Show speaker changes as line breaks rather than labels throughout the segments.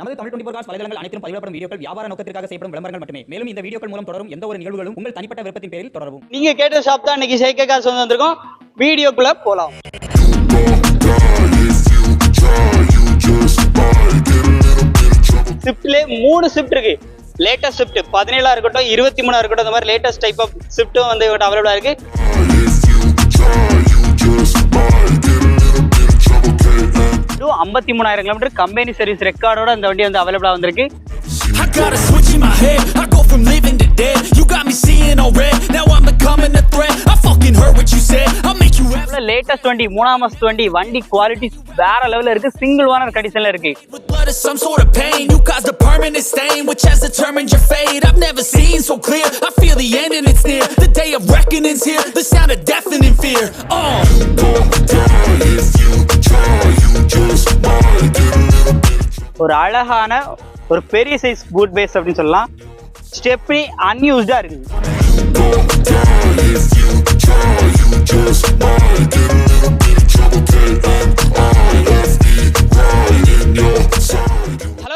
நமது Tamil twenty four cos வலைதளங்கள் அனைத்தும் பதிவிடப்படும் வீடியோக்கள் வியாபார நோக்கத்திற்காக செய்யப்படும் விளம்பரங்கள் மட்டுமே. மேலும் இந்த வீடியோக்கள் மூலம் தொடரும் எந்த ஒரு நிகழ்வுகளும் உங்கள் தனிப்பட்ட விருப்பத்தின் பேரில் தொடரும்
நீங்க கேட்ட ஷாப் தான் இன்னைக்கு செயற்கை காசு வந்து வந்திருக்கோம். வீடியோக்குள்ள போலாம். ஸ்விஃப்ட்ல மூணு ஷிஃப்ட் இருக்கு. லேட்டஸ்ட் ஷிஃப்ட் பதினேழா இருக்கட்டும் இருபத்தி மூணா இருக்கட்டும் இந்த மாதிரி லேட்டஸ்ட் டைப் ஆஃப் ஷிஃப்ட்டும் வந்து அவைலபிளா இருக்கு. இதுவும் ஐம்பத்தி மூணாயிரம் கிலோமீட்டர் கம்பெனி சர்வீஸ் ரெக்கார்டோட இந்த வண்டி வந்து அவைலபிளா வந்திருக்கு. லேட்டஸ்ட் வண்டி மூணாம் மாசத்து வண்டி வண்டி குவாலிட்டி வேற லெவல்ல இருக்கு சிங்கிள் ஓனர் கண்டிஷன்ல இருக்கு.
Uh.
ஒரு அழகான ஒரு பெரிய சைஸ் பூட் பேஸ் அப்படின்னு சொல்லலாம் ஸ்டெப்னி அன்யூஸ்டா இருக்கு hello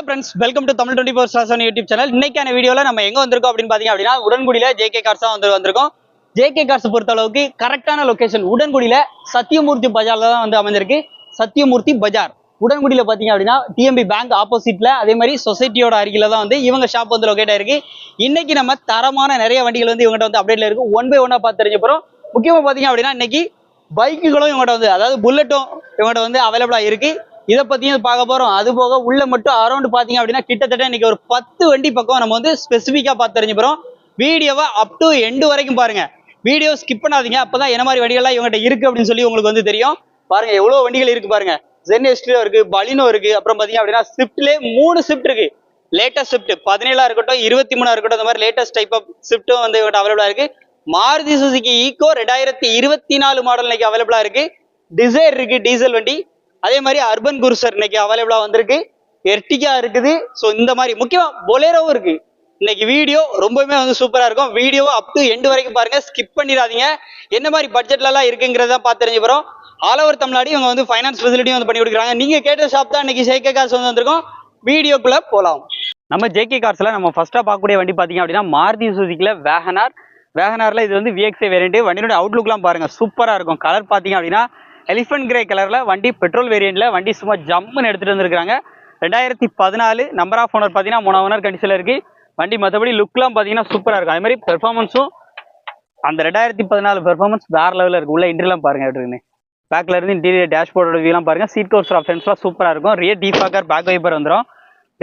friends welcome to Tamil twenty four stars YouTube channel இன்னைக்கான வீடியோல நம்ம எங்க வந்திருக்கோம் அப்படின்னு பார்த்தீங்க அப்படின்னா உடன்குடியில் ஜேகே கார்ஸ் தான் வந்து வந்திருக்கோம். ஜேகே கார்ஸ் பொறுத்த அளவுக்கு கரெக்டான லொகேஷன் உடன்குடியில சத்தியமூர்த்தி பஜார்ல தான் வந்து அமைஞ்சிருக்கு சத்தியமூர்த்தி பஜார். உடன்குடியில பாத்தீங்க அப்படின்னா டிஎம்பி பேங்க் ஆப்போசிட்ல அதே மாதிரி சொசைட்டியோட அருகில தான் வந்து இவங்க ஷாப் வந்து லொகேட் ஆயிருக்கு. இன்னைக்கு நம்ம தரமான நிறைய வண்டிகள் வந்து இவங்ககிட்ட வந்து அப்டேட்ல இருக்கு. ஒன் பை ஒன்னா பார்த்து தெரிஞ்ச முக்கியமாக பார்த்தீங்க அப்படின்னா இன்னைக்கு பைக்குகளும் இவங்ககிட்ட வந்து அதாவது புல்லட்டும் இவங்ககிட்ட வந்து அவைலபிளாக இருக்கு. இதை பற்றியும் பார்க்க போகிறோம் அது போக உள்ள மட்டும் அரௌண்ட் பார்த்தீங்க அப்படின்னா கிட்டத்தட்ட இன்னைக்கு ஒரு பத்து வண்டி பக்கம் நம்ம வந்து ஸ்பெசிஃபிக்காக பார்த்து தெரிஞ்சு போகிறோம் வீடியோவை அப் டு எண்டு வரைக்கும் பாருங்க. வீடியோ ஸ்கிப் பண்ணாதீங்க. அப்பதான் என்ன மாதிரி வண்டிகள்லாம் இவங்ககிட்ட இருக்கு அப்படின்னு சொல்லி உங்களுக்கு வந்து தெரியும். பாருங்க எவ்வளவு வண்டிகள் இருக்கு பாருங்க. ஜென் எஸ்டியோ இருக்கு பலினோ இருக்கு. அப்புறம் பாத்தீங்க அப்படின்னா ஸ்விஃப்ட்லேயே மூணு ஸ்விஃப்ட் இருக்கு. லேட்டஸ்ட் ஸ்விஃப்ட் பதினேழா இருக்கட்டும் இருபத்தி மூணா இருக்கட்டும் இந்த மாதிரி லேட்டஸ்ட் டைப் ஆஃப் ஸ்விஃப்ட்டும் வந்து இவங்ககிட்ட அவைலபிளா இருக்கு. மாருதி சுசுகி ஈகோ ரெண்டாயிரத்தி இருபத்தி நாலு மாடல் இன்னைக்கு அவைலபிளா இருக்கு. டிசைர் இருக்கு டீசல் வண்டி. அதே மாதிரி அர்பன் குருசர் இன்னைக்கு அவைலபிளா வந்திருக்கு. எர்டிகா இருக்குது. ஸோ இந்த மாதிரி முக்கியமா பொலேரோவும் இருக்கு. இன்னைக்கு வீடியோ ரொம்பவுமே வந்து சூப்பரா இருக்கும். வீடியோ அப் டு எண்டு வரைக்கும் பாருங்க. ஸ்கிப் பண்ணிடாதீங்க. என்ன மாதிரி பட்ஜெட்ல எல்லாம் இருக்குங்கிறத பார்த்து தெரிஞ்சு போறோம். ஆல் ஓவர் தமிழ்நாடு இவங்க வந்து ஃபைனான்ஸ் ஃபெசிலிட்டியும் வந்து பண்ணி கொடுக்குறாங்க. நீங்க கேட்ட ஷாப் தான் இன்னைக்கு ஜேகே கார்ஸ் வந்து வந்திருக்கோம். வீடியோக்குள்ள போலாம். நம்ம ஜேகே கார்ஸ்ல நம்ம ஃபர்ஸ்டா பார்க்கக்கூடிய வண்டி பாத்தீங்க அப்படின்னா மாருதி சுசுக்கில வேகனார் வேகனாரில் இது வந்து விஎக்ஸ்ஐ வேரியண்ட் வண்டியோட அவுட்லுக்லாம் பாருங்கள் சூப்பராக இருக்கும். கலர் பார்த்தீங்க அப்படின்னா எலிஃபென்ட் கிரே கலரில் வண்டி பெட்ரோல் வேரியண்ட்டில் வண்டி சும்மா ஜம்முன்னு எடுத்துகிட்டு வந்திருக்காங்க ரெண்டாயிரத்தி பதினாலு நம்பர் ஆஃப் ஓனர் பார்த்தீங்கன்னா மூணு ஓனர் கண்டிஷனில் இருக்குது வண்டி மற்றபடி லுக்லாம் பார்த்தீங்கன்னா சூப்பராக இருக்கும். அதுமாதிரி பெர்ஃபார்மன்ஸும் அந்த ரெண்டாயிரத்தி பதினாலு பெர்ஃபார்மன்ஸ் வேறு லெவலில் இருக்கு. உள்ள இன்டர்லாம் பாருங்க எப்படின்னு பேக்ல இருந்து இன்டீரியர் டேஷ்போர்டோட வியூலாம் பாருங்க. சீட் கோஸ்டர் ஆப்ஷன்ஸ்லாம் சூப்பராக இருக்கும். ரியர் டீஃபாக்கர் பேக் வைப்பர் வந்துடும்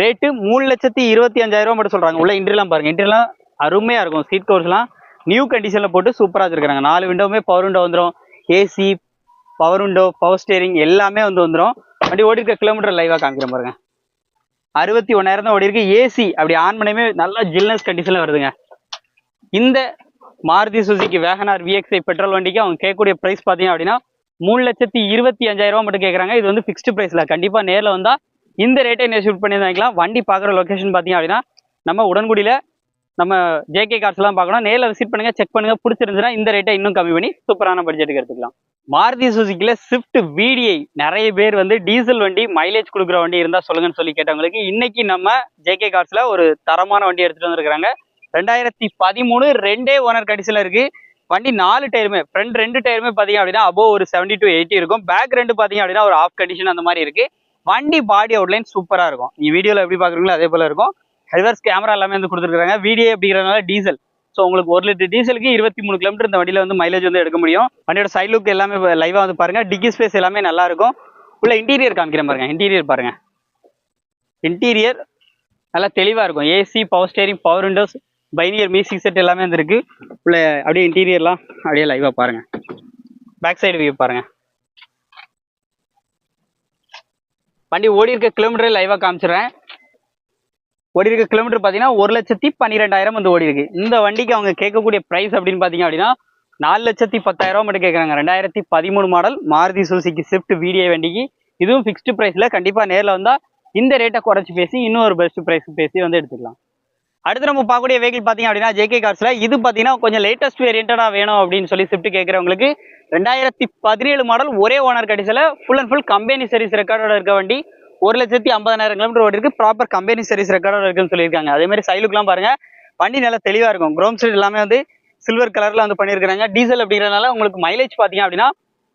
ரேட்டு மூணு லட்சத்தி இருபத்தி அஞ்சாயிரம் ரூபா மட்டும் சொல்கிறாங்க உள்ள இன்டர்லாம் பாருங்க. இன்டர்லாம் அருமையாக இருக்கும். சீட் கோர்ஸ்லாம் நியூ கண்டிஷனில் போட்டு சூப்பராக வச்சுருக்காங்க. நாலு விண்டோவுமே பவர் விண்டோ வந்துடும் AC power window power steering எல்லாமே வந்து வந்துடும் வண்டி ஓடி இருக்க கிலோமீட்டர் லைவாக காமிக்கிறேன் பாருங்க. அறுபத்தி ஒன்றாயிரம் தான் ஓடி இருக்கு ஏசி அப்படி ஆன் பண்ணியுமே நல்லா ஜில்னஸ் கண்டிஷனில் வருதுங்க. இந்த Maruti Suzuki WagonR VXI petrol வண்டிக்கு அவங்க கேட்கக்கூடிய ப்ரைஸ் பார்த்தீங்க அப்படின்னா மூணு லட்சத்தி இருபத்தி அஞ்சாயிரம் ரூபா மட்டும் கேட்குறாங்க. இது வந்து ஃபிக்ஸ்டு ப்ரைஸில் கண்டிப்பாக நேரில் வந்தால் இந்த ரேட்டை நெஷூட் பண்ணி வாங்கிக்கலாம் வண்டி பார்க்குற லொக்கேஷன் பார்த்தீங்க அப்படின்னா நம்ம உடன்குடியில் நம்ம ஜேகே கார்ஸ்லாம் பார்க்கணும். நேரில் விசிட் பண்ணுங்கள் செக் பண்ணுங்க. பிடிச்சிருந்துச்சுன்னா இந்த ரேட்டை இன்னும் கம்மி பண்ணி சூப்பரான பட்ஜெட்டுக்கு எடுத்துக்கலாம். மாருதி சுசுக்கில ஸ்விஃப்ட் விடிஐ நிறைய பேர் வந்து டீசல் வண்டி மைலேஜ் கொடுக்குற வண்டி இருந்தால் சொல்லுங்கன்னு சொல்லி கேட்டவங்களுக்கு இன்னைக்கு நம்ம ஜேகே கார்ஸில் ஒரு தரமான வண்டி எடுத்துகிட்டு வந்துருக்குறாங்க. ரெண்டாயிரத்தி பதிமூணு ரெண்டே ஓனர் கடிசில இருக்குது வண்டி நாலு டயருமே ஃப்ரண்ட் ரெண்டு டயருமே பார்த்தீங்க அப்படின்னா அபோவ் ஒரு செவன்டி டு எயிட்டி இருக்கும். பேக் ரெண்டு பார்த்தீங்க அப்படின்னா ஒரு ஆஃப் கண்டிஷன் அந்த மாதிரி இருக்கு. வண்டி பாடி அவுட்லைன் சூப்பராக இருக்கும். நீ வீடியோவில் எப்படி பார்க்குறீங்களோ அதே போல் இருக்கும். ரிவர்ஸ் கேமரா எல்லாமே வந்து கொடுத்துருக்காங்க வீடியோ அப்படிங்கிறதுனால டீசல் ஸோ உங்களுக்கு ஒரு லிட்டர் டீசலுக்கு இருபத்தி மூணு கிலோமீட்டர் இந்த வண்டியில வந்து மைலேஜ் வந்து எடுக்க முடியும். வண்டியோட சைட் லுக் எல்லாமே லைவாக வந்து பாருங்கள் டிக்கி ஸ்பேஸ் எல்லாமே நல்லா இருக்கும். உள்ள இன்டீரியர் காமிக்கிறேன் பாருங்க. இன்டீரியர் பாருங்க. இன்டீரியர் நல்லா தெளிவாக இருக்கும். AC power steering power windows Pioneer music set எல்லாமே வந்துருக்கு உள்ள அப்படியே இன்டீரியர்லாம் அப்படியே லைவாக பாருங்க. பேக் சைடு வியூ பாருங்க. வண்டி ஓடி இருக்க கிலோமீட்டரே லைவாக காமிச்சிடுறேன். ஓடி இருக்க கிலோமீட்டர் பார்த்தீங்கன்னா ஒரு லட்சத்தி பன்னிரெண்டாயிரம் வந்து ஓடி இருக்கு இந்த வண்டிக்கு அவங்க கேட்கக்கூடிய ப்ரைஸ் அப்படின்னு பார்த்தீங்க அப்படின்னா நாலு லட்சத்தி பத்தாயிரம் ரூபா மட்டும் கேட்குறாங்க. ரெண்டாயிரத்தி பதிமூணு model Maruti Suzuki Swift video வண்டிக்கு. இதுவும் ஃபிக்ஸ்டு ப்ரைஸில் கண்டிப்பாக நேரில் வந்தால் இந்த ரேட்டை குறைச்சி பேசி இன்னும் ஒரு பெஸ்ட் ப்ரைஸ் பேசி வந்து எடுத்துக்கலாம். அடுத்து நம்ம பார்க்கக்கூடிய வெஹிக்கிள் பார்த்தீங்க அப்படின்னா ஜேகே கார்ஸில் இது பார்த்தீங்கன்னா கொஞ்சம் லேட்டஸ்ட் வேரியண்டடாக வேணும் அப்படின்னு சொல்லி ஸ்விஃப்ட் கேட்குறவங்களுக்கு ரெண்டாயிரத்தி பதினேழு மாடல் ஒரே owner கடிசில full and full company service ரெக்கார்டோட இருக்க வண்டி. ஒரு லட்சத்தி ஐம்பதாயிரம் கிலோமீட்டர் ஓடி இருக்கு ப்ராப்பர் கம்பெனி சர்வீஸ் ரெக்கார்டோட இருக்குன்னு சொல்லியிருக்காங்க. அதே மாதிரி சைலுக்குலாம் பாருங்க வண்டி நல்லா தெளிவாக இருக்கும். க்ரோம் சைடு எல்லாமே வந்து சில்வர் கலர்ல வந்து பண்ணியிருக்காங்க டீசல் அப்படிங்கிறதுனால உங்களுக்கு மைலேஜ் பாத்தீங்க அப்படின்னா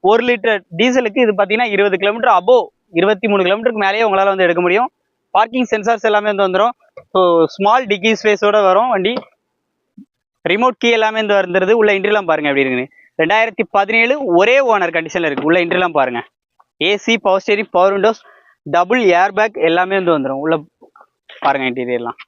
ஒரு லிட்டர் டீசலுக்கு இது பாத்தீங்கன்னா இருபது கிலோமீட்டர் அபோ இருபத்தி மூணு கிலோமீட்டருக்கு மேலேயே உங்களால வந்து எடுக்க முடியும். பார்க்கிங் சென்சார்ஸ் எல்லாமே வந்து வந்துடும் ஸோ ஸ்மால் டிக்கி ஸ்பேஸோட வரும் வண்டி. ரிமோட் கீ எல்லாமே வந்து வந்துருது. உள்ள இன்ட்ரிலாம் பாருங்க எப்படி இருக்குன்னு. ரெண்டாயிரத்தி பதினேழு ஒரே ஓனர் கண்டிஷன்ல இருக்கு. உள்ள இன்ட்ரிலாம் பாருங்க. AC power steering power windows double air bag எல்லாமே வந்து வந்துடும் உள்ள பாருங்க இன்டீரியர்லாம்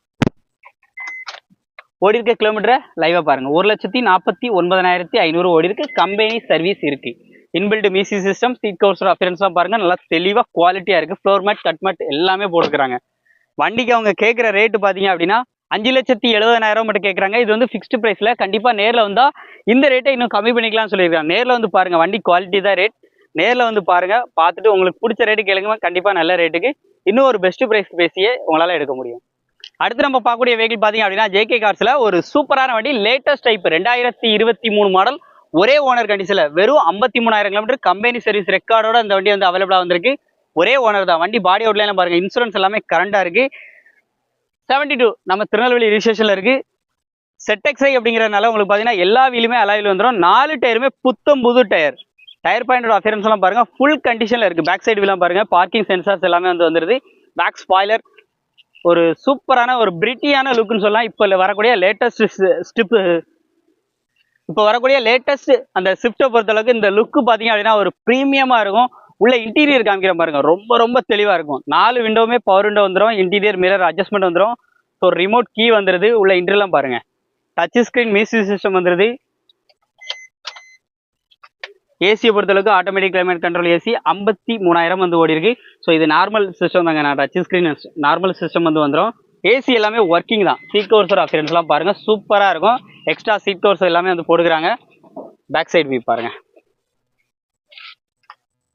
ஓடி இருக்க கிலோமீட்டரை லைவாக பாருங்க. ஒரு லட்சத்தி நாற்பத்தி ஒன்பதாயிரத்தி ஐநூறு ஓடி இருக்கு கம்பெனி சர்வீஸ் இருக்கு இன்பில்ட் மிசி சிஸ்டம் சீட் கவர்ஸோட அப்பியரன்ஸ்லாம் பாருங்க. நல்லா தெளிவாக குவாலிட்டியாக இருக்கு. ஃப்ளோர் மேட் கட் மேட் எல்லாமே போட்டுக்கிறாங்க வண்டிக்கு அவங்க கேட்குற ரேட்டு பார்த்தீங்க அப்படின்னா அஞ்சு லட்சத்தி எழுபதாயிரம் மட்டும் கேட்குறாங்க. இது வந்து ஃபிக்ஸ்டு ப்ரைஸில் கண்டிப்பாக நேரில் வந்தால் இந்த ரேட்டை இன்னும் கம்மி பண்ணிக்கலாம்னு சொல்லியிருக்காங்க. நேரில் வந்து பாருங்க வண்டி குவாலிட்டி தான் ரேட் நேரில் வந்து பாருங்க. பார்த்துட்டு உங்களுக்கு பிடிச்ச ரேட்டு கேளுங்க கண்டிப்பாக நல்ல ரேட்டுக்கு இன்னும் ஒரு பெஸ்ட் ப்ரைஸ் பேசியே உங்களால் எடுக்க முடியும். அடுத்து நம்ம பார்க்கக்கூடிய வெஹிக்கிள் பார்த்தீங்க அப்படின்னா ஜேகே கார்ஸில் ஒரு சூப்பரான வண்டி லேட்டஸ்ட் டைப் ரெண்டாயிரத்தி இருபத்தி மூணு மாடல் ஒரே ஓனர் கண்டிஷனில் வெறும் ஐம்பத்தி மூணாயிரம் கிலோமீட்டர் கம்பெனி சர்வீஸ் ரெக்கார்டோட இந்த வண்டி வந்து அவைலபிளாக வந்திருக்கு. ஒரே ஓனர் தான். வண்டி பாடி அவுட்லைன் பாருங்க. இன்சூரன்ஸ் எல்லாமே கரண்டாக இருக்கு. 72 டூ நம்ம திருநெல்வேலி ரிஜிஸ்ட்ரேஷனில் இருக்கு. செட்டெக்ஸை அப்படிங்கிறதுனால உங்களுக்கு பார்த்தீங்கன்னா எல்லா வீலுமே அலாயில் வந்துடும் நாலு டயருமே புத்தம் புது டயர் டயர் பாயிண்டோட அஃபியரன்ஸ் எல்லாம் பாருங்க. ஃபுல் கண்டிஷன்ல இருக்கு. பேக் சைடு வீலாம் பாருங்க. பார்க்கிங் சென்சார்ஸ் எல்லாமே வந்து வந்துருது. பேக் ஸ்பாய்லர் ஒரு சூப்பரான ஒரு பிரிட்டியான லுக்னு சொல்லலாம். இப்போ வரக்கூடிய லேட்டஸ்ட் ஸ்டிப் இப்போ வரக்கூடிய லேட்டஸ்ட் அந்த ஸ்விஃப்ட்டை பொறுத்தளவுக்கு இந்த லுக்கு பார்த்தீங்க அப்படின்னா ஒரு ப்ரீமியமாக இருக்கும். உள்ள இன்டீரியர் காமிக்கிற பாருங்க ரொம்ப ரொம்ப தெளிவாக இருக்கும். நாலு விண்டோவுமே பவர் விண்டோ வந்துடும் இன்டீரியர் மிரர் அட்ஜஸ்ட்மெண்ட் வந்துடும் ஸோ ரிமோட் கீ வந்துடுது உள்ள இன்டர்லாம் பாருங்க. டச் ஸ்க்ரீன் மியூசிக் சிஸ்டம் வந்துடுது ஏசியை பொறுத்தளவுக்கு ஆட்டோமேட்டிக் கிளைமேட் கண்ட்ரோல் ஏசி ஐம்பத்தி மூணாயிரம் வந்து ஓடி இருக்கு ஸோ இது நார்மல் சிஸ்டம் தாங்க. நான் டச் ஸ்க்ரீன் நார்மல் சிஸ்டம் வந்து வந்துடும் ஏசி எல்லாமே ஒர்க்கிங் தான். சீட் கவர்ஸோட அப்பியரன்ஸ்லாம் பாருங்க. சூப்பராக இருக்கும். எக்ஸ்ட்ரா சீட் கவர்ஸ் எல்லாமே வந்து போடுக்கிறாங்க பேக் சைடு வியூ பாருங்க.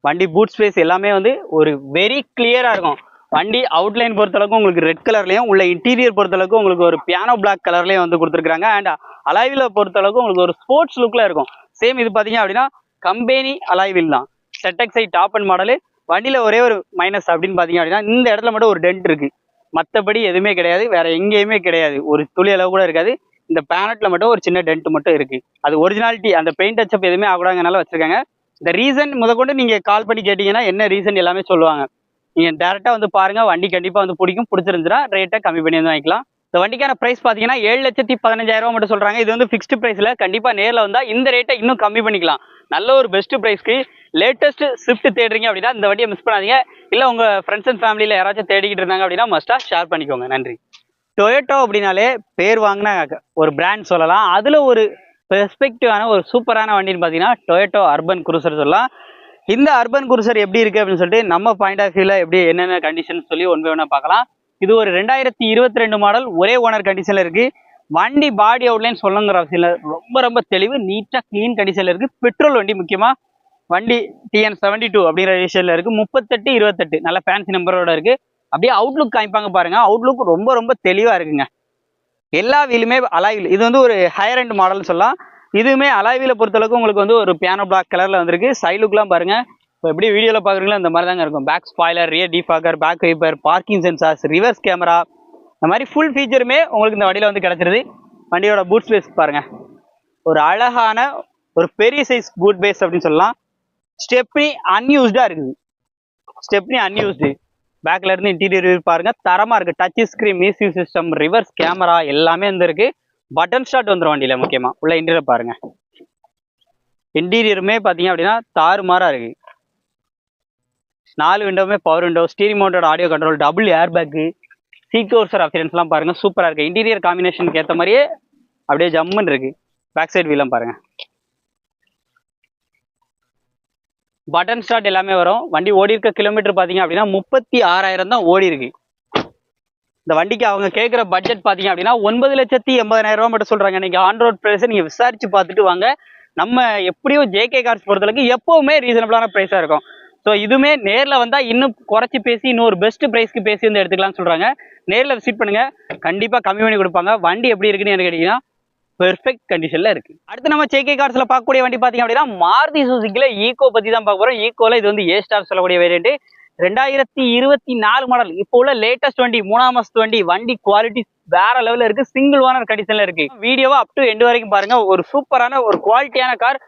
வண்டி பூட் ஸ்பேஸ் எல்லாமே வந்து ஒரு வெரி கிளியராக இருக்கும். வண்டி அவுட்லைன் பொறுத்தளவுக்கு உங்களுக்கு ரெட் கலர்லையும் உள்ள இன்டீரியர் பொறுத்தளவுக்கு உங்களுக்கு ஒரு பியானோ பிளாக் கலர்லையும் வந்து கொடுத்துருக்காங்க அண்ட் அலைவில் பொறுத்தளவுக்கு உங்களுக்கு ஒரு ஸ்போர்ட்ஸ் லுக்கில் இருக்கும். சேம் இது பார்த்தீங்க அப்படின்னா கம்பெனி அலைவில் தான் செட்டக்ஸை டாப் அண்ட் மாடலு வண்டியில் ஒரே ஒரு மைனஸ் அப்படின்னு பாத்தீங்க அப்படின்னா இந்த இடத்துல மட்டும் ஒரு டென்ட் இருக்கு. மற்றபடி எதுவுமே கிடையாது வேற எங்கேயுமே கிடையாது. ஒரு துளி அளவு கூட இருக்காது. இந்த பேனட்ல மட்டும் ஒரு சின்ன டென்ட் மட்டும் இருக்கு. அது ஒரிஜினாலிட்டி அந்த பெயிண்ட் டச்சப் எதுவுமே ஆகக்கூடாதனால வச்சிருக்காங்க. இந்த ரீசன் முதற்கொண்டு நீங்க கால் பண்ணி கேட்டிங்கன்னா என்ன ரீசன் எல்லாமே சொல்லுவாங்க. நீங்க டேரக்டா வந்து பாருங்க வண்டி கண்டிப்பா வந்து பிடிக்கும் பிடிச்சிருந்துச்சுன்னா ரேட்டை கம்மி பண்ணி வந்து வாங்கிக்கலாம். இந்த வண்டிக்கான பிரைஸ் பாத்தீங்கன்னா ஏழு லட்சத்தி பதினஞ்சாயிரம் மட்டும் சொல்றாங்க. இது வந்து ஃபிக்ஸ்டு ப்ரைஸில் கண்டிப்பா நேர்ல வந்தா இந்த ரேட்டை இன்னும் கம்மி பண்ணிக்கலாம். நல்ல ஒரு பெஸ்ட் ப்ரைஸ்க்கு லேட்டஸ்ட் ஸ்விஃப்ட் தேடுறீங்க அப்படின்னா இந்த வண்டியை மிஸ் பண்ணாதீங்க. இல்லை உங்கள் ஃப்ரெண்ட்ஸ் அண்ட் ஃபேமிலியில் யாராச்சும் தேடிக்கிட்டு இருந்தாங்க அப்படின்னா மஸ்டாக ஷேர் பண்ணிக்கோங்க. நன்றி. டொயோட்டோ அப்படின்னாலே பேர் வாங்கின ஒரு பிராண்ட் சொல்லலாம். அதில் ஒரு பெர்ஸ்பெக்டிவான ஒரு சூப்பரான வண்டின்னு பார்த்தீங்கன்னா டொயோட்டோ அர்பன் குரூசர் சொல்லலாம். இந்த அர்பன் குரூசர் எப்படி இருக்குது அப்படின்னு சொல்லிட்டு நம்ம பாயிண்ட் ஆஃப் வியூவில் எப்படி என்னென்ன கண்டிஷன் சொல்லி ஒன் பை பார்க்கலாம். இது ஒரு ரெண்டாயிரத்தி இருபத்தி ரெண்டு மாடல் ஒரே ஓனர் கண்டிஷனில் இருக்குது வண்டி பாடி அவுட்லைன் சொல்லுங்கிற அவசியம் இல்லை. ரொம்ப ரொம்ப தெளிவு நீட்டாக க்ளீன் கண்டிஷனில் இருக்குது பெட்ரோல் வண்டி முக்கியமாக வண்டி டிஎன் செவன்டி டூ அப்படிங்கிற விஷயத்துல இருக்குது முப்பத்தெட்டு இருபத்தெட்டு. நல்ல ஃபேன்சி நம்பரோட இருக்குது அப்படியே அவுட்லுக் காமிப்பாங்க பாருங்கள் அவுட்லுக் ரொம்ப ரொம்ப தெளிவாக இருக்குங்க. எல்லா வீலுமே அலாயில் இது வந்து ஒரு ஹையர் அண்ட் மாடல்னு சொல்லலாம். இதுவுமே அலாய்வில பொறுத்தளவுக்கு உங்களுக்கு வந்து ஒரு பியானோ பிளாக் கலரில் வந்திருக்கு. சைலுக்குலாம் பாருங்கள் இப்போ எப்படி வீடியோவில் பார்க்குறீங்களோ அந்த மாதிரி தாங்க இருக்கும். Back spoiler rear defogger back wiper parking sensors reverse camera இந்த மாதிரி ஃபுல் ஃபீச்சருமே உங்களுக்கு இந்த வண்டியில் வந்து கிடைச்சிருது. வண்டியோட பூட் ஸ்பேஸ் பாருங்கள் ஒரு அழகான ஒரு பெரிய சைஸ் பூட் பேஸ் அப்படின்னு சொல்லலாம். ஸ்டெப்னி அன்யூஸ்டாக இருக்குது. ஸ்டெப்னி அன்யூஸ்டு பேக்ல இருந்து இன்டீரியர் பாருங்கள் பாருங்க. இருக்குது touch screen music system reverse camera எல்லாமே வந்துருக்கு பட்டன் ஸ்டார்ட் வந்துடும் வண்டியில் முக்கியமாக உள்ள இன்டீரியர் பாருங்க. இன்டீரியருமே பார்த்தீங்க அப்படின்னா தாறுமாறா இருக்கு. நாலு விண்டோவுமே power window steering மவுண்டோட audio control double air bag seat கவர்சர் பாருங்கள் பாருங்க. இருக்குது இருக்கு. இன்டீரியர் காம்பினேஷனுக்கு ஏற்ற மாதிரியே அப்படியே ஜம்முன்னு இருக்கு. பேக் சைடு வீலாம் பாருங்க. பட்டன் ஸ்டார்ட் எல்லாமே வரும். வண்டி ஓடி இருக்க கிலோமீட்டர் பாத்தீங்க அப்படின்னா முப்பத்தி ஆறாயிரம் தான் ஓடி இருக்கு. இந்த வண்டிக்கு அவங்க கேட்குற பட்ஜெட் பார்த்தீங்க அப்படின்னா ஒன்பது லட்சத்தி எண்பதாயிரம் ரூபா மட்டும் சொல்றாங்க. நீங்கள் ஆன் ரோட் பிரைஸ் நீங்க விசாரிச்சு பார்த்துட்டு வாங்க. நம்ம எப்படியும் ஜேகே கார்ஸ் பொறுத்தளவுக்கு எப்பவுமே ரீசனபிளான ப்ரைஸாக இருக்கும். ஸோ இதுவுமே நேரில் வந்தால் இன்னும் குறைச்சி பேசி இன்னொரு பெஸ்ட் ப்ரைஸ்க்கு பேசி வந்து எடுத்துக்கலாம்னு சொல்கிறாங்க நேரில் விசிட் பண்ணுங்க. கண்டிப்பாக கம்மி பண்ணி கொடுப்பாங்க. வண்டி எப்படி இருக்குன்னு எனக்கு கேட்டிங்கன்னா பெர்ஃபெக்ட் கண்டிஷனில் இருக்கு. அடுத்து நம்ம சேகே கார்ஸ்ல பார்க்கக்கூடிய வண்டி பார்த்தீங்க அப்படின்னா மாருதி சுசுக்கில ஈகோ பற்றி தான் பார்க்க போகிறோம் ஈகோவில் இது வந்து ஏ ஸ்டார் சொல்லக்கூடிய வேரியன்ட் ரெண்டாயிரத்தி இருபத்தி நாலு மாடல் இப்போ உள்ள லேட்டஸ்ட் வண்டி மூணாம் மாசத்து வண்டி வண்டி குவாலிட்டி வேற லெவலில் இருக்கு. சிங்கிள் ஓனர் கண்டிஷன்ல இருக்கு. வீடியோவா அப் டு எண்டு வரைக்கும் பாருங்க. ஒரு சூப்பரான ஒரு குவாலிட்டியான கார்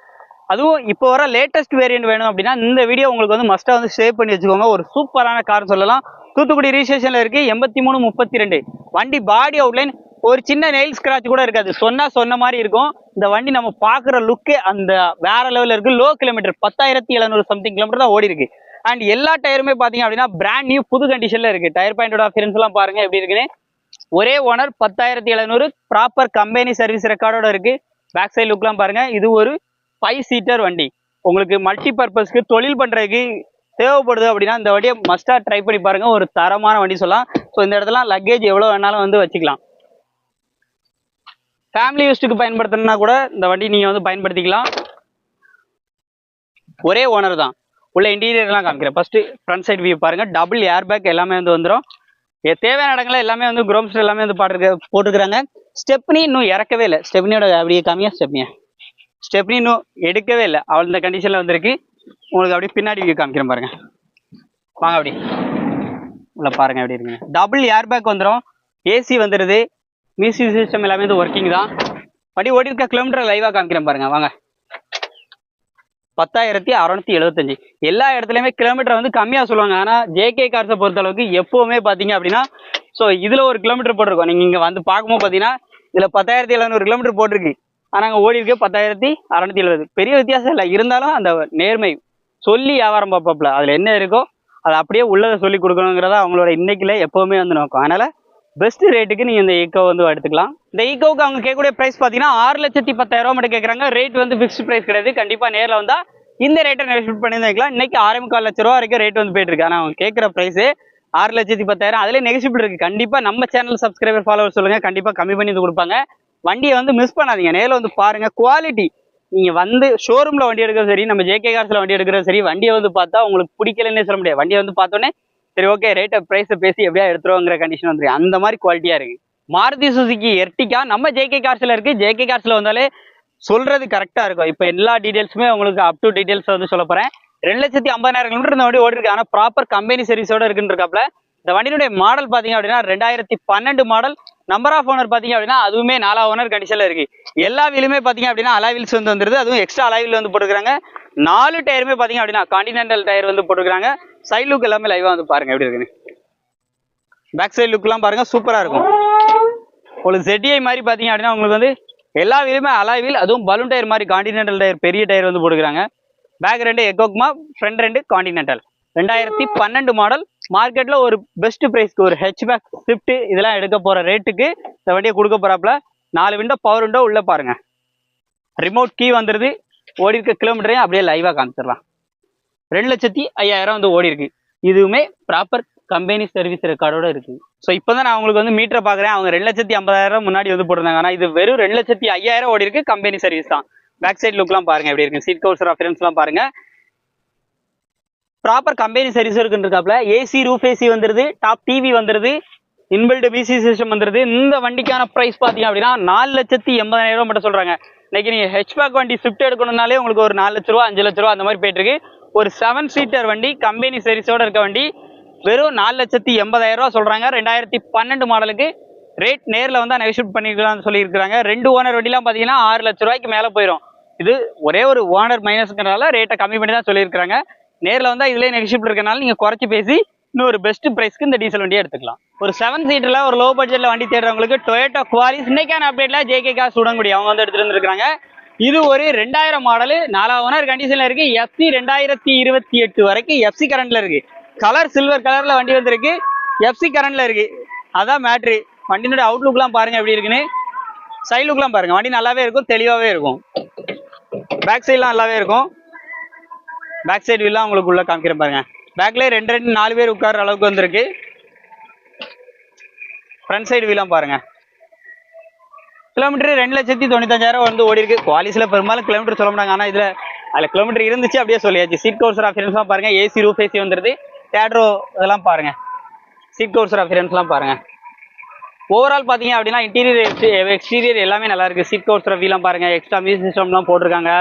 அதுவும் இப்போ வர லேட்டஸ்ட் வேரியன்ட் வேணும் அப்படின்னா இந்த வீடியோ உங்களுக்கு வந்து மஸ்ட்டாக வந்து சேவ் பண்ணி வச்சுக்கோங்க. ஒரு சூப்பரான கார் சொல்லலாம். தூத்துக்குடி ரிஜிஸ்ட்ரேஷனில் இருக்குது எண்பத்தி மூணு முப்பத்தி ரெண்டு. வண்டி பாடி அவுட்லைன் ஒரு சின்ன நெயில் ஸ்க்ராட்ச் கூட இருக்காது. சொன்னால் சொன்ன மாதிரி இருக்கும். இந்த வண்டி நம்ம பார்க்குற லுக்கே அந்த வேற லெவலில் இருக்குது லோ கிலோமீட்டர் பத்தாயிரத்தி எழுநூறு சம்திங் கிலோமீட்டர் தான் ஓடி இருக்கு. அண்ட் எல்லா டயருமே பார்த்தீங்க அப்படின்னா பிராண்ட் நியூ புது கண்டிஷனில் இருக்குது டயர் பாயிண்டோட அஃபியரன்ஸ் எல்லாம் பாருங்க எப்படி இருக்குன்னு. ஒரே ஓனர் பத்தாயிரத்தி எழுநூறு ப்ராப்பர் கம்பெனி சர்வீஸ் ரெக்கார்டோட இருக்குது பேக் சைடு லுக்லாம் பாருங்க. இது ஒரு ஃபைவ் சீட்டர் வண்டி. உங்களுக்கு மல்டி பர்பஸ்க்கு தொழில் பண்ணுறதுக்கு தேவைப்படுது அப்படின்னா இந்த வண்டியை மஸ்டாக ட்ரை பண்ணி பாருங்கள் ஒரு தரமான வண்டி சொல்லலாம். ஸோ இந்த இடத்துல லக்கேஜ் எவ்வளோ வேணாலும் வந்து வச்சுக்கலாம். ஃபேமிலி யூஸ்டுக்கு பயன்படுத்தணும்னா கூட இந்த வண்டி நீங்கள் வந்து பயன்படுத்திக்கலாம். ஒரே ஓனர் தான். உள்ள இன்டீரியர்லாம் காமிக்கிறேன். ஃபஸ்ட்டு ஃப்ரண்ட் சைட் வியூ பாருங்கள் டபுள் ஏர் பேக் எல்லாமே வந்து வந்துடும் தேவையான இடங்கள்ல எல்லாமே வந்து குரோம்ஸ் எல்லாமே வந்து பாட்டு போட்டுக்கிறாங்க ஸ்டெப்னி இன்னும் இறக்கவே இல்லை. ஸ்டெப்னியோட அப்படியே கம்மியா ஸ்டெப்னியா ஸ்டெப்னி இன்னும் எடுக்கவே இல்லை. அவள் இந்த கண்டிஷனில் வந்திருக்கு. உங்களுக்கு அப்படியே பின்னாடி வியூ காமிக்கிறேன் பாருங்க. வாங்க அப்படி. உள்ள பாருங்க எப்படி இருக்குங்க டபுள் ஏர் பேக் வந்துடும் ஏசி வந்துடுது மியூசிக் சிஸ்டம் எல்லாமே வந்து ஒர்க்கிங் தான். வண்டி ஓடி இருக்க கிலோமீட்டர் லைவாக காமிக்கிறேன் பாருங்க. வாங்க. பத்தாயிரத்தி அறநூத்தி எழுபத்தஞ்சு எல்லா இடத்துலையுமே கிலோமீட்டர் வந்து கம்மியாக சொல்லுவாங்க. ஆனால் ஜேகே கார்ஸை பொறுத்த அளவுக்கு எப்போவுமே பார்த்தீங்க அப்படின்னா ஸோ இதில் ஒரு கிலோமீட்டர் போட்டிருக்கோம். நீங்கள் இங்கே வந்து பார்க்கும்போது பார்த்தீங்கன்னா இதில் பத்தாயிரத்தி எழுநூறு கிலோமீட்டர் போட்டிருக்கு. ஆனால் அங்கே ஓடி இருக்கே பத்தாயிரத்தி அறநூத்தி எழுபது. பெரிய வித்தியாசம் இல்லை. இருந்தாலும் அந்த நேர்மை சொல்லி வியாபாரம் பார்ப்பாப்ல அதில் என்ன இருக்கோ அதை அப்படியே உள்ளதை சொல்லி கொடுக்கணுங்கிறதா அவங்களோட இன்னைக்குல எப்போவுமே வந்து நோக்கம். அதனால் பெஸ்ட் ரேட்டுக்கு நீங்கள் இந்த ஈக்கோ வந்து எடுத்துக்கலாம். இந்த ஈக்கோவுக்கு அவங்க கேட்கக்கூடிய ப்ரைஸ் பார்த்தீங்கன்னா ஆறு லட்சத்தி பத்தாயிரம் ரூபா மட்டும் கேட்குறாங்க. ரேட் வந்து ஃபிக்ஸ்ட் ப்ரைஸ் கிடையாது. கண்டிப்பாக நேரில் வந்தால் இந்த ரேட்டை நெகோஷியேட் பண்ணி வைக்கலாம் இன்னைக்கு ஆறு முக்கால் லட்ச ரூபா வரைக்கும் ரேட் வந்து போயிட்டு இருக்கு. ஆனால் அவங்க கேட்குற ப்ரைஸு ஆறு லட்சத்தி பத்தாயிரம். அதுலேயே நெகோஷியபிள் இருக்கு. கண்டிப்பாக நம்ம சேனல் சப்ஸ்கிரைபர் ஃபாலோவர் சொல்லுங்க. கண்டிப்பாக கம்மி பண்ணி கொடுப்பாங்க. வண்டியை வந்து மிஸ் பண்ணாதீங்க. நேரில் வந்து பாருங்க. குவாலிட்டி நீங்க வந்து ஷோரூம்ல வண்டி எடுக்கிறது சரி நம்ம ஜேகே கார்ஸ்ல வண்டி எடுக்கிறது சரி வண்டியை வந்து பார்த்தா உங்களுக்கு பிடிக்கலன்னே சொல்ல முடியாது. வண்டியை வந்து பார்த்தோன்னே சரி ஓகே ரேட்டை ப்ரைஸை பேசி எப்படியா எடுத்துருவோங்கிற கண்டிஷன் வந்துருக்கு அந்த மாதிரி குவாலிட்டியா இருக்கு. மாருதி சுசுகி எர்டிகா நம்ம ஜேகே கார்ஸ்ல இருக்கு. ஜேகே கார்ஸ்ல வந்தாலே சொல்றது கரெக்டா இருக்கும். இப்போ எல்லா டீட்டெயில்ஸுமே உங்களுக்கு அப் டு டீட்டெயில்ஸ் வந்து சொல்ல போறேன். ரெண்டு லட்சத்தி ஐம்பதாயிரம் கிலோமீட்டர் இந்த வண்டி ஓடிருக்கு ஆனால் ப்ராப்பர் கம்பெனி சர்வீஸோட இருக்குன்றக்காப்ல இந்த வண்டியினுடைய மாடல் பார்த்தீங்க அப்படின்னா ரெண்டாயிரத்தி பன்னெண்டு மாடல் நம்பர் ஆஃப் ஓனர் பாத்தீங்க அப்படின்னா அதுவுமே நாலா ஓனர் கண்டிஷன்ல இருக்கு. எல்லா வீலுமே பாத்தீங்க அப்படின்னா அலாவில்ஸ் வந்து வந்துருது. அதுவும் எக்ஸ்ட்ரா அலாவில் வந்து போட்டுக்கிறாங்க. நாலு டயருமே பாத்தீங்க அப்படின்னா காண்டினென்டல் டயர் வந்து போட்டுக்கிறாங்க. சைடு லுக் எல்லாமே லைவாக வந்து பாருங்க. எப்படி இருக்குன்னு. பேக் சைடு லுக்லாம் பாருங்க. சூப்பரா இருக்கும். உங்களுக்கு ZDI மாதிரி பாத்தீங்க அப்படின்னா உங்களுக்கு வந்து எல்லா வீலுமே அலாவில் அதுவும் பலூன் டயர் மாதிரி காண்டினென்டல் டயர் பெரிய டயர் வந்து போட்டுக்கிறாங்க. பேக் ரெண்டு எக்கோக்மா ஃப்ரண்ட் ரெண்டு காண்டினென்டல் ரெண்டாயிரத்தி பன்னெண்டு மாடல் மார்க்கெட்டில் ஒரு பெஸ்ட் ப்ரைஸ்க்கு ஒரு ஹெச்பேக் ஸ்விஃப்ட் இதெல்லாம் எடுக்க போகிற ரேட்டுக்கு இந்த வண்டியை கொடுக்க போறாப்ல நாலு விண்டோ பவர் விண்டோ உள்ளே பாருங்கள் ரிமோட் கீ வந்துடுது ஓடி இருக்க கிலோமீட்டரையும் அப்படியே லைவாக காமிச்சிடலாம். ரெண்டு லட்சத்தி ஐயாயிரம் வந்து ஓடி இருக்கு இதுவுமே ப்ராப்பர் கம்பெனி சர்வீஸ் ரெக்கார்டோட இருக்கு. ஸோ இப்போ தான் நான் உங்களுக்கு வந்து மீட்டரை பார்க்குறேன். அவங்க ரெண்டு லட்சத்தி ஐம்பதாயிரம் முன்னாடி வந்து போட்டிருந்தாங்க. ஆனால் இது வெறும் ரெண்டு லட்சத்தி ஐயாயிரம் ஓடி இருக்கு கம்பெனி சர்வீஸ் தான். பேக் சைட் லுக்லாம் பாருங்க எப்படி இருக்கு. சீட் கவுசர் ரெஃபரன்ஸ்லாம் பாருங்க. ப்ராப்பர் கம்பெனி சர்வீஸ் இருக்குன்றிருக்காப்புல ஏசி ரூஃப் ஏசி வந்துருது டாப் டிவி வந்துருது இன்பில்டு பிசி சிஸ்டம் வந்துருது. இந்த வண்டிக்கான ப்ரைஸ் பார்த்தீங்க அப்படின்னா நாலு லட்சத்தி எண்பதாயிரம் ரூபாய் மட்டும் சொல்கிறாங்க இன்னைக்கு நீங்க ஹெச்பேக் வண்டி ஸ்விஃப்ட் எடுக்கணும்னாலே உங்களுக்கு ஒரு நாலு லட்ச ரூபா அஞ்சு லட்ச ரூபா அந்த மாதிரி போயிட்டுருக்கு ஒரு செவன் சீட்டர் வண்டி கம்பெனி சர்வீஸோட இருக்க வண்டி வெறும் நாலு லட்சத்தி எண்பதாயிரம் ரூபா சொல்கிறாங்க ரெண்டாயிரத்தி பன்னெண்டு மாடலுக்கு ரேட் நேர்ல வந்தா நெகோஷியேட் பண்ணிக்கலாம்னு சொல்லியிருக்கிறாங்க. ரெண்டு ஓனர் வண்டிலாம் பார்த்தீங்கன்னா ஆறு லட்ச ரூபாய்க்கு மேலே போயிடும் இது ஒரே ஒரு ஓனர் மைனஸ்ங்கிறனால ரேட்டை கம்மி பண்ணி தான் சொல்லியிருக்கிறாங்க. நேரில் வந்தால் இதுலேயே நெகோஷியபிள் இருக்கனால நீங்கள் குறைச்சி பேசி இன்னொரு பெஸ்ட் ப்ரைஸ்க்கு இந்த டீசல் வண்டியை எடுத்துக்கலாம். ஒரு செவன் சீட்டில் ஒரு லோ பட்ஜெட்டில் வண்டி தேடுறவங்களுக்கு டொயேட்டோ குவாலிஸ் இன்னைக்கான அப்டேட்ல ஜேகே காசு உடன்குடி அவங்க வந்து எடுத்துட்டு வந்திருக்காங்க இது ஒரு ரெண்டாயிரம் மாடலு நாலாவது ஓனர் கண்டிஷனில் இருக்கு. எஃப்சி ரெண்டாயிரத்தி இருபத்தி எட்டு வரைக்கும் எஃப்சி கரண்ட்ல இருக்கு. கலர் சில்வர் கலரில் வண்டி வந்திருக்கு. எஃப்சி கரண்ட்ல இருக்கு. அதான் மேட்ரு வண்டியினுடைய அவுட்லுக்லாம் பாருங்க எப்படி இருக்குன்னு. சைட் லுக்லாம் பாருங்க. வண்டி நல்லாவே இருக்கும் தெளிவாகவே இருக்கும். பேக் சைட்லாம் நல்லாவே இருக்கும். பேக் சைடு வீல்லாம் உங்களுக்கு உள்ள காமிக்கிறேன் பாருங்க. பேக்லேயே ரெண்டு ரெண்டு நாலு பேர் உட்கார்ற அளவுக்கு வந்திருக்கு. ஃப்ரண்ட் சைடு வீலாம் பாருங்க. கிலோமீட்டர் ரெண்டு லட்சத்தி தொண்ணூத்தஞ்சாயிரம் வந்து ஓடி இருக்கு. குவாலிஸில் பெரும்பாலும் கிலோமீட்டர் சொல்ல மாட்டாங்க. ஆனால் இதில் அதில் கிலோமீட்டர் இருந்துச்சு அப்படியே சொல்லியாச்சு. சீட் கவுசர் ஆஃபியன்ஸ்லாம் பாருங்கள் ஏசி ரூஃப் ஏசி வந்துருது. தேட்ரோ இதெல்லாம் பாருங்க. சீட் கவுசர் ஆஃபியன்ஸ்லாம் பாருங்க. ஓவரால் பார்த்தீங்க அப்படின்னா இன்டீரியர் எக்ஸ்டீரியர் எல்லாமே நல்லா இருக்கு. சீட் கவுசர் வீலாம் பாருங்க. எக்ஸ்ட்ரா மியூசிக் சிஸ்டம்லாம் போட்டிருக்காங்க.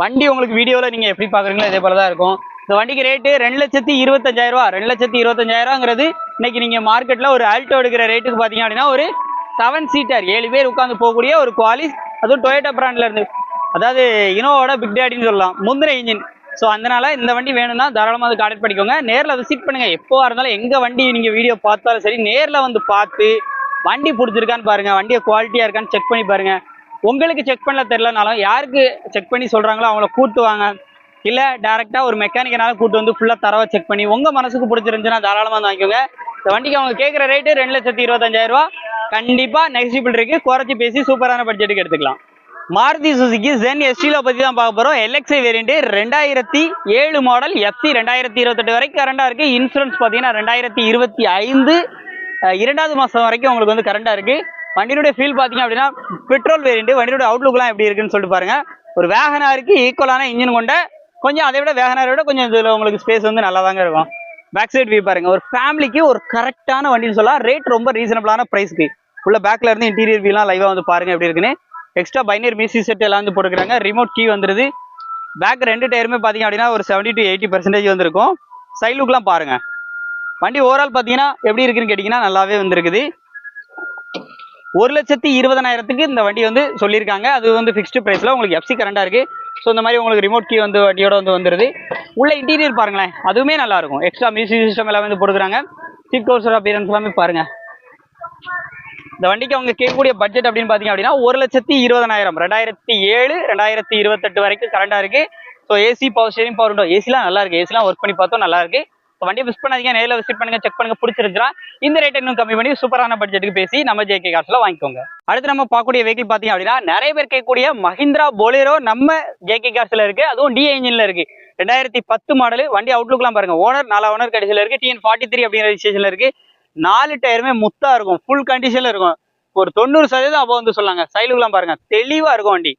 வண்டி உங்களுக்கு வீடியோவில் நீங்கள் எப்படி பார்க்குறீங்களோ இதே போல தான் இருக்கும். இந்த வண்டிக்கு ரேட்டு ரெண்டு லட்சத்தி இருபத்தஞ்சாயிரம் ரூபா ரெண்டு லட்சத்தி இருபத்தஞ்சாயிரரூவாங்கிறது இன்னைக்கு நீங்க மார்க்கெட்ல ஒரு ஆல்டோ எடுக்கிற ரேட்டுக்கு பாத்தீங்க அப்படின்னா ஒரு செவன் சீட்டர் ஏழு பேர் உட்காந்து போகக்கூடிய ஒரு குவாலிஸ் அதுவும் டொயோட்டா பிராண்ட்ல இருந்து. அதாவது இனோவோட பிக் டேடின்னு சொல்லலாம் முந்திர இன்ஜின் ஸோ அதனால இந்த வண்டி வேணும்னா தாராளமாக அது கான்டெக்ட் பண்ணிக்கோங்க. நேரில் விசிட் பண்ணுங்க. எப்போ இருந்தாலும் எங்க வண்டி நீங்க வீடியோ பார்த்தாலும் சரி நேரில் வந்து பார்த்து வண்டி பிடிச்சிருக்கான்னு பாருங்க. வண்டியை குவாலிட்டியா இருக்கான்னு செக் பண்ணி பாருங்க. உங்களுக்கு செக் பண்ணல தெரிலனாலும் யாருக்கு செக் பண்ணி சொல்கிறாங்களோ அவங்கள கூட்டு வாங்க. இல்லை டேரெக்டாக ஒரு மெக்கானிக்கனால கூட்டு வந்து ஃபுல்லாக தரவை செக் பண்ணி உங்கள் மனசுக்கு பிடிச்சிருந்துச்சுன்னா தாராளமாக வந்து வாங்கிக்கோங்க இந்த வண்டிக்கு அவங்க கேட்குற ரேட்டு ரெண்டு லட்சத்தி இருபத்தஞ்சாயிரம் ரூபா. நெக்ஸ்டிபிள் இருக்குது குறைச்சி பேசி சூப்பரான பட்ஜெட்டுக்கு எடுத்துக்கலாம். மாருதி சுசுகி ஜென் எஸ்டியில் பற்றி தான் பார்க்க போகிறோம் எல்எக்ஸ்ஐ வேரியண்ட் ரெண்டாயிரத்தி ஏழு மாடல் எஃப்சி ரெண்டாயிரத்தி இருபத்தெட்டு வரைக்கும் கரண்டாக இருக்குது இன்சூரன்ஸ் பார்த்தீங்கன்னா ரெண்டாயிரத்தி இருபத்தி ஐந்து இரண்டாவது மாதம் வரைக்கும் உங்களுக்கு வந்து கரண்டாக இருக்குது வண்டியினுடைய ஃபீல் பார்த்தீங்க அப்படின்னா பெட்ரோல் வேரியண்ட் வண்டியோட அவுட்லுக்லாம் எப்படி இருக்குன்னு சொல்லிட்டு பாருங்க. ஒரு வேகனாருக்கு ஈக்குவலான இன்ஜின் கொண்ட கொஞ்சம் அதை விட வேகனாரை விட கொஞ்சம் இதில் உங்களுக்கு ஸ்பேஸ் வந்து நல்லா தாங்க இருக்கும். பேக் சைடு வியூ பாருங்க. ஒரு ஃபேமிலிக்கு ஒரு கரெக்டான வண்டின்னு சொல்லலாம். ரேட் ரொம்ப ரீசனபிளான ப்ரைஸ்க்கு உள்ள பேக்ல இருந்து இன்டீரியர் வியூலாம் லைவாக வந்து பாருங்க எப்படி இருக்குன்னு. எக்ஸ்ட்ரா பைனர் மியூசிக் செட் எல்லாம் வந்து போட்டுக்கிறாங்க. ரிமோட் கீ வந்துருது. பேக் ரெண்டு டயருமே பார்த்தீங்க அப்படின்னா ஒரு 70 டு எயிட்டி பர்சன்டேஜ் வந்துருக்கும். சைட் லுக்லாம் பாருங்க. வண்டி ஓவரால் பார்த்தீங்கன்னா எப்படி இருக்குன்னு கேட்டிங்கன்னா நல்லாவே வந்திருக்குது. ஒரு லட்சத்தி இருபதனாயிரத்துக்கு இந்த வண்டி வந்து சொல்லியிருக்காங்க. அது வந்து ஃபிக்ஸ்டு ப்ரைஸில் உங்களுக்கு எஃப்சி கரண்டாக இருக்குது ஸோ இந்த மாதிரி உங்களுக்கு ரிமோட் கீ வந்து வண்டியோட வந்து வந்துருது. உள்ள இன்டீரியர் பாருங்களேன். அதுவுமே நல்லா இருக்கும். எக்ஸ்ட்ரா மியூசிக் சிஸ்டம் எல்லாமே வந்து போட்டுக்கிறாங்க. சீட் கவர்ஸர் அப்பியரன்ஸ் எல்லாமே பாருங்கள் இந்த வண்டிக்கு அவங்க கேட்கக்கூடிய பட்ஜெட் அப்படின்னு பார்த்தீங்க அப்படின்னா ஒரு லட்சத்தி இருபதனாயிரம். ரெண்டாயிரத்தி ஏழு ரெண்டாயிரத்தி இருபத்தெட்டு வரைக்கும் கரண்டாக இருக்குது so AC power steering power window ஏசிலாம் நல்லாயிருக்கு ஏசிலாம் ஒர்க் பண்ணி பார்த்தோம் நல்லாயிருக்கு வண்டியை மிஸ் பண்ணாதீங்க. நேரில் விசிட் பண்ணுங்க செக் பண்ணுங்க. பிடிச்சிருந்துச்சுன்னா இந்த ரேட் இன்னும் கம்மி பண்ணி சூப்பரான பட்ஜெட்டுக்கு பேசி நம்ம ஜேகே கார்ஸ்ல வாங்கிக்கோங்க. அடுத்து நம்ம பார்க்கக்கூடிய வெஹிக்கிள் பார்த்தீங்க அப்படின்னா நிறைய பேர் கேட்கக்கூடிய மஹிந்திரா போலேரோ நம்ம ஜேகே கார்ஸ்ல இருக்கு. அதுவும் டி இன்ஜின்ல இருக்கு. ரெண்டாயிரத்தி பத்து மாடல் வண்டி அவுட்லுக்லாம் பாருங்க. ஓனர் நாலு ஓனர் கடைசியில் இருக்கு. டிஎன் ஃபார்ட்டி த்ரீ அப்படிங்கிற ரெஜிஸ்ட்ரேஷன்ல இருக்கு. நாலு டயருமே முத்தா இருக்கும். ஃபுல் கண்டிஷன்ல இருக்கும். ஒரு தொண்ணூறு சதவீதம் அப்போ வந்து சொல்லாங்க சைலுக்குலாம் பாருங்க. தெளிவா இருக்கும் வண்டி.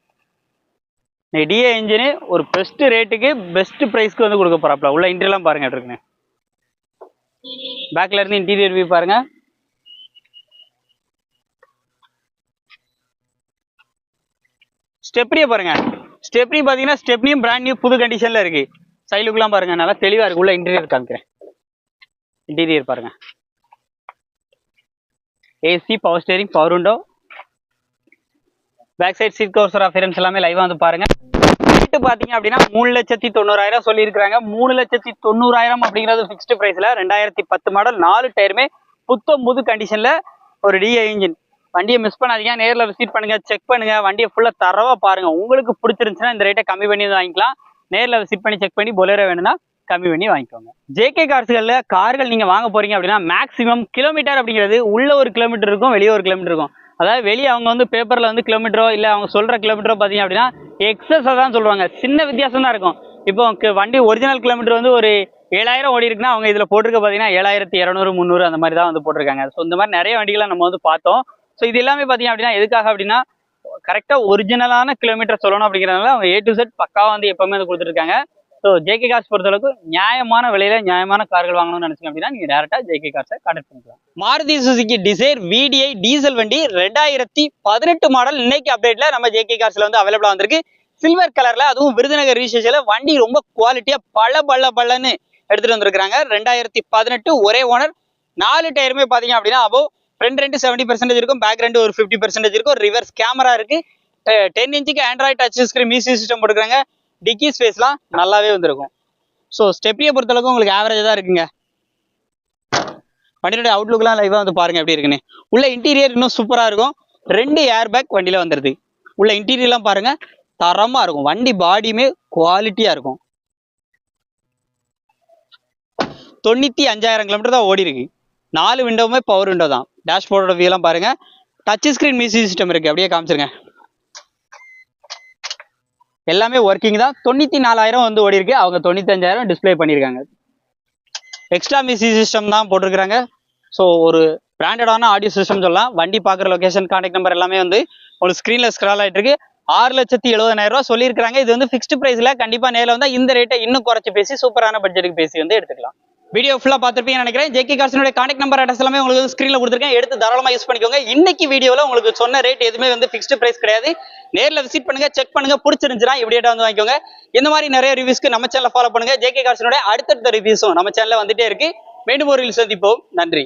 டிஏ இன்ஜினு ஒரு பெஸ்ட் ரேட்டுக்கு பெஸ்ட் ப்ரைஸ்க்கு வந்து கொடுக்க போறாப்ல. உள்ள இன்டீரியர்லாம் பாருங்க இருக்குன்னு பேக்ல இருந்து இன்டீரியர் வியூ பாருங்க. ஸ்டெப்னியை பாருங்க. ஸ்டெப்னி பாத்தீங்கன்னா ஸ்டெப்னியும் பிராண்ட் நியூ புது கண்டிஷன்ல இருக்கு. சைலுக்குலாம் பாருங்க நல்லா தெளிவா இருக்கு. உள்ள இன்டீரியர் காமிக்கிறேன். இன்டீரியர் பாருங்க. AC power steering power window back side seat covers ஆஃபரன்ஸ் எல்லாமே லைவா வந்து பாருங்க. ரேட்டு பாத்தீங்க அப்படின்னா மூணு லட்சத்தி தொண்ணூறாயிரம் சொல்லியிருக்கிறாங்க. மூணு லட்சத்தி தொண்ணூறாயிரம் அப்படிங்கிறது ஃபிக்ஸ்டு பிரைஸ்ல ரெண்டாயிரத்தி பத்து மாடல் நாலு டயருமே புத்தம் புது கண்டிஷன்ல ஒரு டிஏ இன்ஜின் வண்டியை மிஸ் பண்ணாதீங்க. நேர்ல விசிட் பண்ணுங்க செக் பண்ணுங்க. வண்டியை ஃபுல்லா தரவா பாருங்க. உங்களுக்கு பிடிச்சிருந்துச்சுன்னா இந்த ரேட்டை கம்மி பண்ணி வாங்கிக்கலாம். நேர்ல விசிட் பண்ணி செக் பண்ணி பொலேரோ வேணும்னா கம்மி பண்ணி வாங்கிக்கோங்க. ஜேகே கார்ஸ்களில் கார்கள் நீங்க வாங்க போறீங்க அப்படின்னா மேக்ஸிமம் கிலோமீட்டர் அப்படிங்கிறது உள்ள ஒரு கிலோமீட்டர் இருக்கும் வெளியே ஒரு கிலோமீட்டர் இருக்கும். அதாவது வெளியே அவங்க வந்து பேப்பரில் வந்து கிலோமீட்டரோ இல்லை அவங்க சொல்கிற கிலோமீட்டரோ பார்த்தீங்க அப்படின்னா எக்ஸஸாக தான் சொல்லுவாங்க. சின்ன வித்தியாசம் தான் இருக்கும். இப்போ வண்டி ஒரிஜினல் கிலோமீட்டர் வந்து ஒரு ஏழாயிரம் ஓடி இருக்குன்னா அவங்க இதில் போட்டிருக்க பார்த்திங்கன்னா ஏழாயிரத்தி இரநூறு முந்நூறு அந்த மாதிரி தான் வந்து போட்டிருக்காங்க. ஸோ இந்த மாதிரி நிறைய வண்டிகளை நம்ம வந்து பார்த்தோம். ஸோ இது எல்லாமே பார்த்தீங்க அப்படின்னா எதுக்காக அப்படின்னா கரெக்டாக ஒரிஜினலான கிலோமீட்டர் சொல்லணும் அப்படிங்கிறதுனால அவங்க ஏ டு செட் பக்காவாக வந்து எப்போவுமே வந்து கொடுத்துருக்காங்க ஸோ ஜேகே கார்ஸ் பொறுத்தளவுக்கு நியாயமான விலையில நியாயமான கார்கள் வாங்கணும்னு நினைச்சீங்க அப்படின்னா நீங்க டேரக்டா ஜேகே கார்ஸை கான்டாக்ட் பண்ணிக்கலாம். Maruti Suzuki Dzire VDI diesel வண்டி ரெண்டாயிரத்தி பதினெட்டு மாடல் இன்னைக்கு அப்டேட்ல நம்ம ஜேகே கார்ஸ்ல வந்து அவைலபிளா வந்திருக்கு. சில்வர் கலர்ல அதுவும் விருதுநகர் ரிஜிஸ்ட்ரேஷன்ல வண்டி ரொம்ப குவாலிட்டியா பல பல பலன்னு எடுத்துட்டு வந்திருக்காங்க ரெண்டாயிரத்தி பதினெட்டு ஒரே ஓனர் நாலு டயருமே பாத்தீங்க அப்படின்னா அப்போ ஃப்ரண்ட் ரெண்டு செவன்டி பர்சன்டேஜ் இருக்கும் பேக் ரெண்டு ஒரு ஃபிஃப்டி பர்சன்டேஜ் இருக்கும். ரிவர்ஸ் கேமரா இருக்கு. டென் இன்ச்சுக்கு Android touch screen music system போட்டுக்கிறாங்க. டிக்கி ஸ்பேஸ்லாம் நல்லாவே வந்திருக்கும். ஸோ ஸ்டெப்ரியை பொறுத்தளவுக்கு உங்களுக்கு ஆவரேஜ் தான் இருக்குங்க. வண்டியோட அவுட்லுக்லாம் லைவாக வந்து பாருங்கள் எப்படி இருக்குன்னு. உள்ள இன்டீரியர் இன்னும் சூப்பராக இருக்கும். ரெண்டு ஏர் பேக் வண்டியில் வந்துடுது உள்ள இன்டீரியர்லாம் பாருங்கள் தரமாக இருக்கும். வண்டி பாடியுமே குவாலிட்டியாக இருக்கும். தொண்ணூற்றி அஞ்சாயிரம் கிலோமீட்டர் தான் ஓடி இருக்கு. நாலு விண்டோவுமே பவர் விண்டோ தான். டேஷ்போர்டோட வியூலாம் பாருங்க. டச் ஸ்க்ரீன் மியூசிக் சிஸ்டம் இருக்குது அப்படியே காமிச்சிருங்க. எல்லாமே ஒர்க்கிங் தான். தொண்ணூற்றி நாலாயிரம் வந்து ஓடி இருக்கு அவங்க தொண்ணூத்தஞ்சாயிரம் டிஸ்பிளே பண்ணியிருக்காங்க. எக்ஸ்ட்ரா மிசி சிஸ்டம் தான் போட்டிருக்காங்க ஸோ ஒரு பிராண்டடான ஆடியோ சிஸ்டம் சொல்லலாம். வண்டி பார்க்குற லொகேஷன் கான்டாக்ட் நம்பர் எல்லாமே வந்து உங்களுக்கு ஸ்க்ரீனில் ஸ்க்ரால் ஆயிட்டு இருக்கு ஆறு லட்சத்தி எழுபதாயிரம் ரூபா சொல்லியிருக்காங்க இது வந்து ஃபிக்ஸ்டு ப்ரைஸில் கண்டிப்பாக நேரில் வந்தால் இந்த ரேட்டை இன்னும் குறைச்சி பேசி சூப்பரான பட்ஜெட்டுக்கு பேசி வந்து எடுத்துக்கலாம். வீடியோ ஃபுல்லா பார்த்துருப்பீங்கன்னு நினைக்கிறேன். ஜேகே கார்ஸினுடைய கான்டாக்ட் நம்பர் அட்ரஸ் எல்லாமே உங்களுக்கு ஸ்க்ரீன்ல கொடுத்துருக்கேன். எடுத்து தாராளமா யூஸ் பண்ணிக்கோங்க. இன்னைக்கு வீடியோவில் உங்களுக்கு சொன்ன ரேட் எதுவுமே வந்து ஃபிக்ஸ்டு ப்ரைஸ் கிடையாது. நேர்ல விசிட் பண்ணுங்க செக் பண்ணுங்க. பிடிச்சிருந்துச்சுனா இப்படியே வந்து வாங்கிக்கோங்க. இந்த மாதிரி நிறைய ரிவ்யூஸ்க்கு நம்ம சேனலை ஃபாலோ பண்ணுங்க. ஜேகே கார்ஸினுடைய அடுத்தடுத்த ரிவ்யூஸும் நம்ம சேனலில் வந்துட்டே இருக்கு. மீண்டும் ஒரு சந்திப்போம். நன்றி.